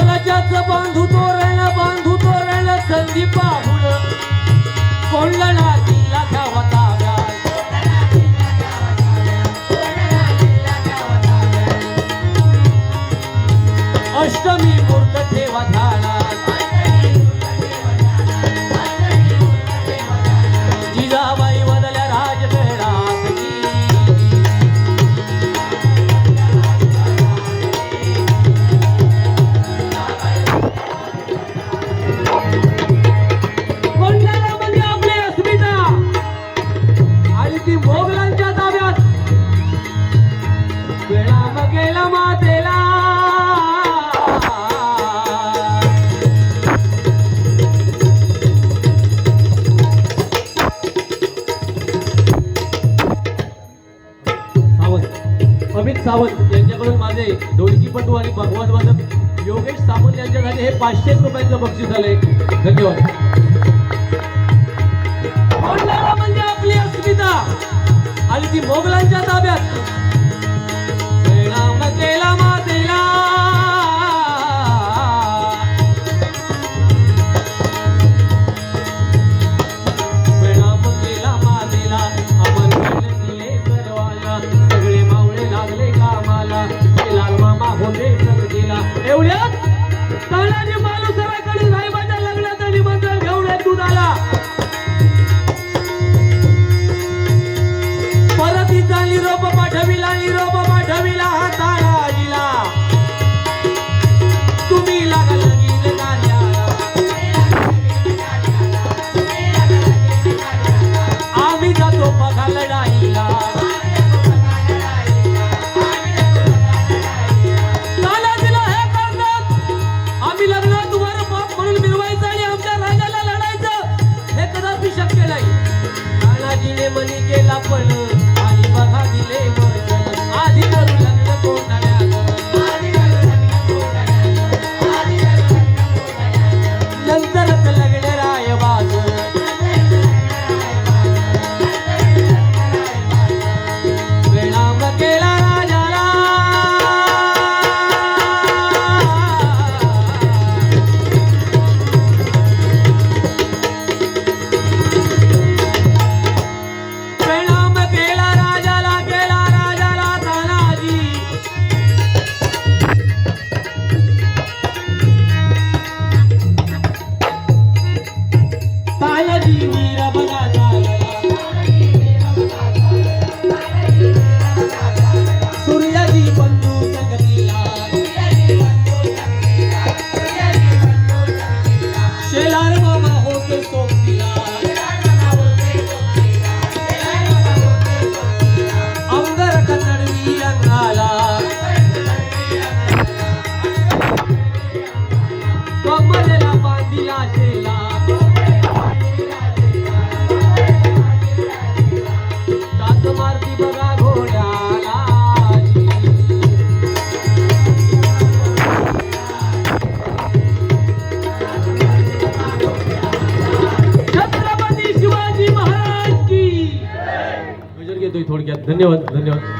महाराजाच बांधू तोरण बांधू तोरण संदीप बाहुल कोंडला किल्ला घ्यावा सावंत यांच्याकडून माझे ढोलकीपटू आणि भगवान वादक योगेश सावंत यांच्यासाठी हे पाचशे रुपयांचं बक्षीस झालंय धन्यवाद. भंडारा म्हणजे आपली अस्मिता. आणि ती मोगलांच्या ताब्यात. आम्ही जातो बघा आम्ही बाप म्हणून आणि आमच्या राजाला लढायचं. हे कदापि शक्य नाही. तानाजीने मनी केला पण देतोय थोडक्यात. धन्यवाद धन्यवाद.